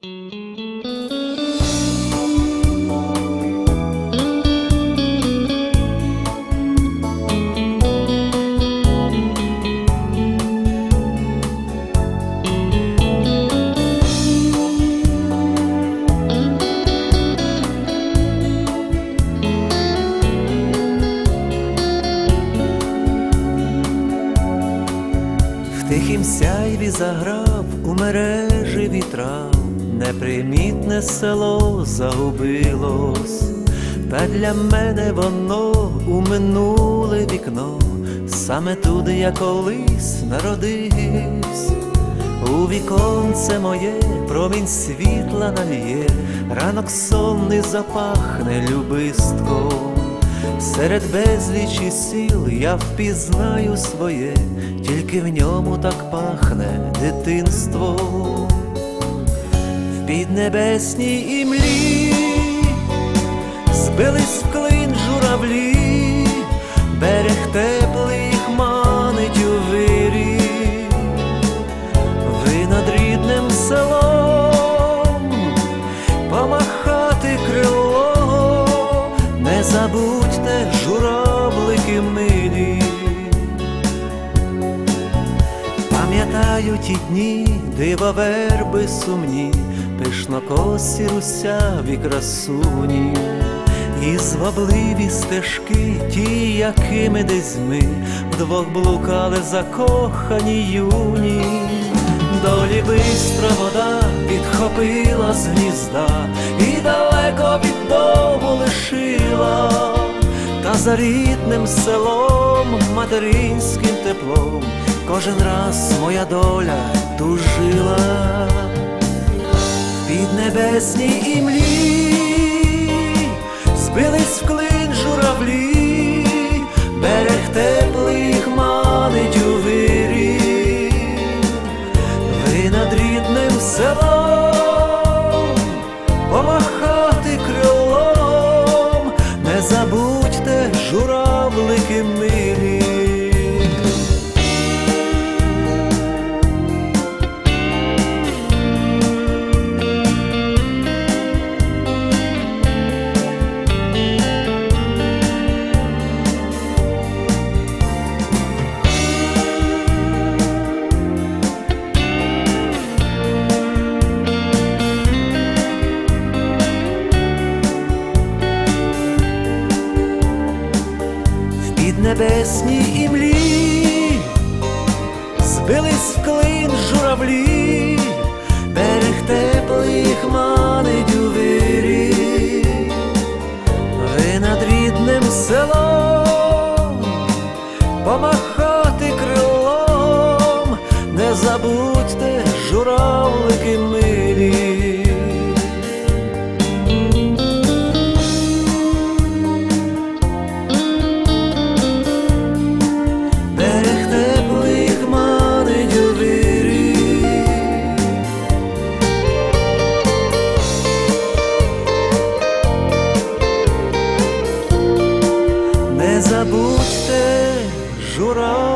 Тихім сяйві заграв у мережі вітрав, непримітне село загубилось, та для мене воно у минуле вікно, саме туди я колись народився. У віконце моє промінь світла нальє, ранок сонний запахне любистком. Серед безлічі сіл я впізнаю своє, тільки в ньому так пахне дитинство. В піднебесній імлі збились в клин журавлі, берег теплий манить у вирі. Ви над рідним селом помахати крило, не забудьте журавлики милі. Пам'ятаю ті дні, дивоверби сумні, пишнокосі русяві красуні, і звабливі стежки, ті, якими десь ми вдвох блукали закохані юні. Долі бистра вода підхопила з гнізда і далеко від дому лишила, та за рідним селом, материнським теплом, кожен раз моя доля тужила в піднебесній імлі, збились в клин журавлі, піднебесній імлі, збились в клин журавлі, берег теплих манить у вирі, ви над рідним селом помахати крилом, не забудьте журавлики забудьте журавлики